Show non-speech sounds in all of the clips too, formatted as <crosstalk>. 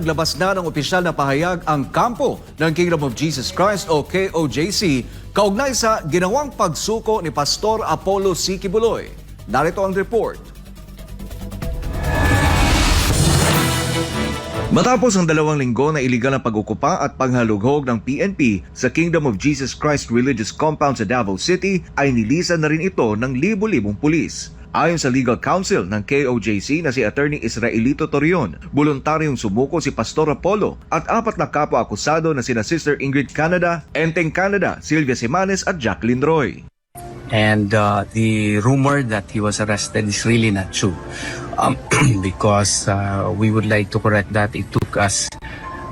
Naglabas na ng opisyal na pahayag ang kampo ng Kingdom of Jesus Christ o KOJC kaugnay sa ginawang pagsuko ni Pastor Apollo C. Kibuloy. Narito ang report. Matapos ang dalawang linggo na iligal na pag-ukupa at panghalughog ng PNP sa Kingdom of Jesus Christ Religious Compound sa Davao City, ay nilisan na rin ito ng libo-libong pulis. Ayon sa legal counsel ng KOJC na si Attorney Israelito Torion, voluntaryong sumuko si Pastor Apollo at apat na kapwa-akusado na sina Sister Ingrid Canada, Enteng Canada, Sylvia Simanes at Jacqueline Roy. and uh, the rumor that he was arrested is really not true um, <clears throat> because uh, we would like to correct that it took us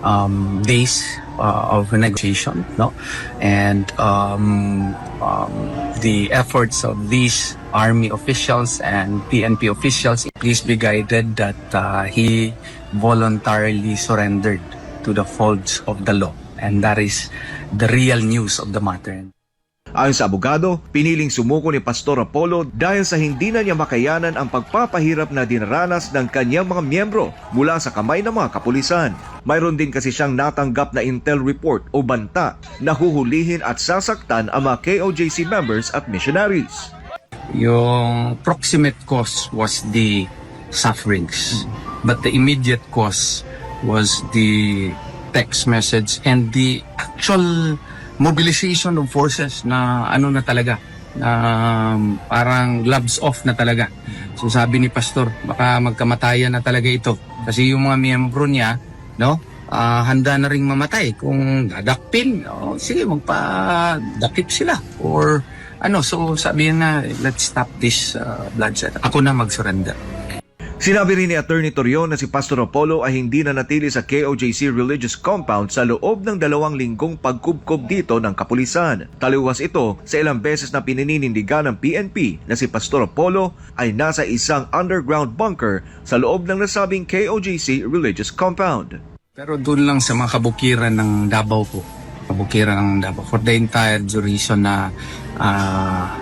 um, days uh, of negotiation no? And um, um, the efforts of these army officials and PNP officials please be guided that uh, he voluntarily surrendered to the folds of the law. And that is the real news of the matter Ayon sa abogado, piniling sumuko ni Pastor Apollo dahil sa hindi na niya makayanan ang pagpapahirap na dinaranas ng kanyang mga miyembro mula sa kamay ng mga kapulisan. Mayroon din kasi siyang natanggap na intel report o banta na huhulihin at sasaktan ang mga KOJC members at missionaries. Yung proximate cause was the sufferings, but the immediate cause was the text message and the actual mobilization of forces na ano na talaga na um, parang gloves off na talaga. So sabi ni pastor, baka magkamatayan na talaga ito kasi yung mga miyembro niya, no? ah, handa na ring mamatay kung dadakpin. Oh, sige, magpadakip sila or ano, so sabi na, let's stop this uh, bloodshed. Ako na mag-surrender. Sinabi rin ni Attorney Torion na si Pastor Apollo ay hindi na natili sa KOJC Religious Compound sa loob ng dalawang linggong pagkubkob dito ng kapulisan. Taliwas ito sa ilang beses na pinininindigan ng PNP na si Pastor Apollo ay nasa isang underground bunker sa loob ng nasabing KOJC Religious Compound. Pero doon lang sa mga kabukiran ng Davao po. Kabukiran ng Davao. For the entire duration na ah,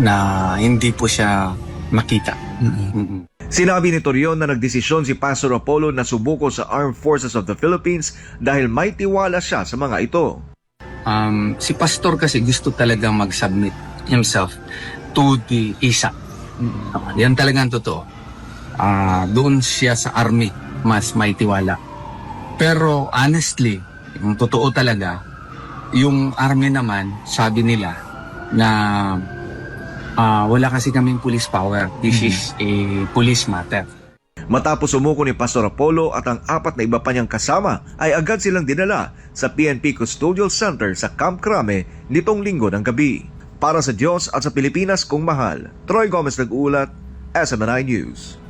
na hindi po siya makita. Mm-mm. Sinabi ni Torion na nagdesisyon si Pastor Apollo na subuko sa Armed Forces of the Philippines dahil may tiwala siya sa mga ito. Um, si pastor kasi gusto talaga mag-submit himself to the ISA. Uh, yan talaga ang totoo. Ah, doon siya sa army mas may tiwala. Pero honestly, yung totoo talaga, yung army naman, sabi nila na ah, wala kasi kaming police power. This is a police matter. Matapos sumuko ni Pastor Apollo at ang apat na iba pa niyang kasama ay agad silang dinala sa PNP Custodial Center sa Camp Crame nitong linggo ng gabi. Para sa Diyos at sa Pilipinas kung mahal, Troy Gomez nag-uulat, SMNI News.